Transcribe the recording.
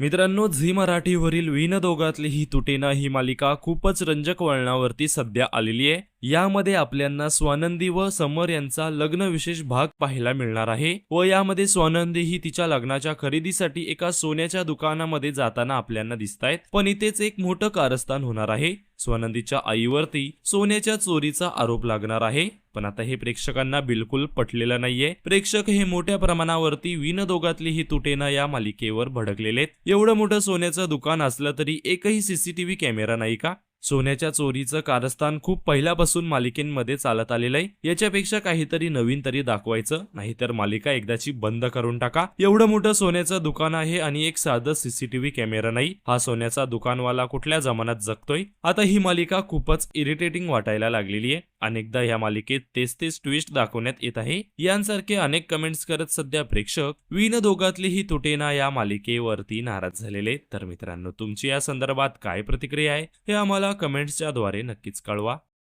मित्रांनो झी मराठीवरील विनदोगातली ही तुटेना ही मालिका खूपच रंजक वळणावरती सध्या आलेली आहे. यामध्ये आपल्यांना स्वानंदी व समर यांचा लग्न विशेष भाग पाहायला मिळणार आहे व यामध्ये स्वानंदी ही तिच्या लग्नाच्या खरेदीसाठी एका सोन्याच्या दुकानामध्ये जाताना आपल्यांना दिसतायत. पण इथेच एक मोठं कारस्थान होणार आहे. स्वानंदीच्या आईवरती सोन्याच्या चोरीचा आरोप लागणार आहे. पण आता हे प्रेक्षकांना बिलकुल पटलेलं नाहीये. प्रेक्षक हे मोठ्या प्रमाणावरती विन दोघातली ही तुटेना या मालिकेवर भडकलेले आहेत एवढं मोठं सोन्याचं दुकान असलं तरी एकही सीसीटीव्ही कॅमेरा नाही का? सोन्याच्या चोरीचं कारस्थान खूप पहिल्यापासून मालिकेंमध्ये चालत आलेलं आहे. याच्यापेक्षा काहीतरी नवीन तरी दाखवायचं. नाहीतर मालिका एकदाची बंद करून टाका. एवढं मोठं सोन्याचं दुकान आहे आणि एक साधं सीसीटीव्ही कॅमेरा नाही. हा सोन्याचा दुकानवाला कुठल्या जमान्यात जगतोय? आता ही मालिका खूपच इरिटेटिंग वाटायला लागलेली आहे. अनेकदा या मालिकेत तेच तेच ट्विस्ट दाखवण्यात येत आहे. यांसारखे अनेक कमेंट्स करत सध्या प्रेक्षक विन दोघातली ही तुटेना या मालिकेवरती नाराज झालेले तर मित्रांनो तुमची या संदर्भात काय प्रतिक्रिया आहे हे आम्हाला कमेंट्सच्या द्वारे नक्कीच कळवा.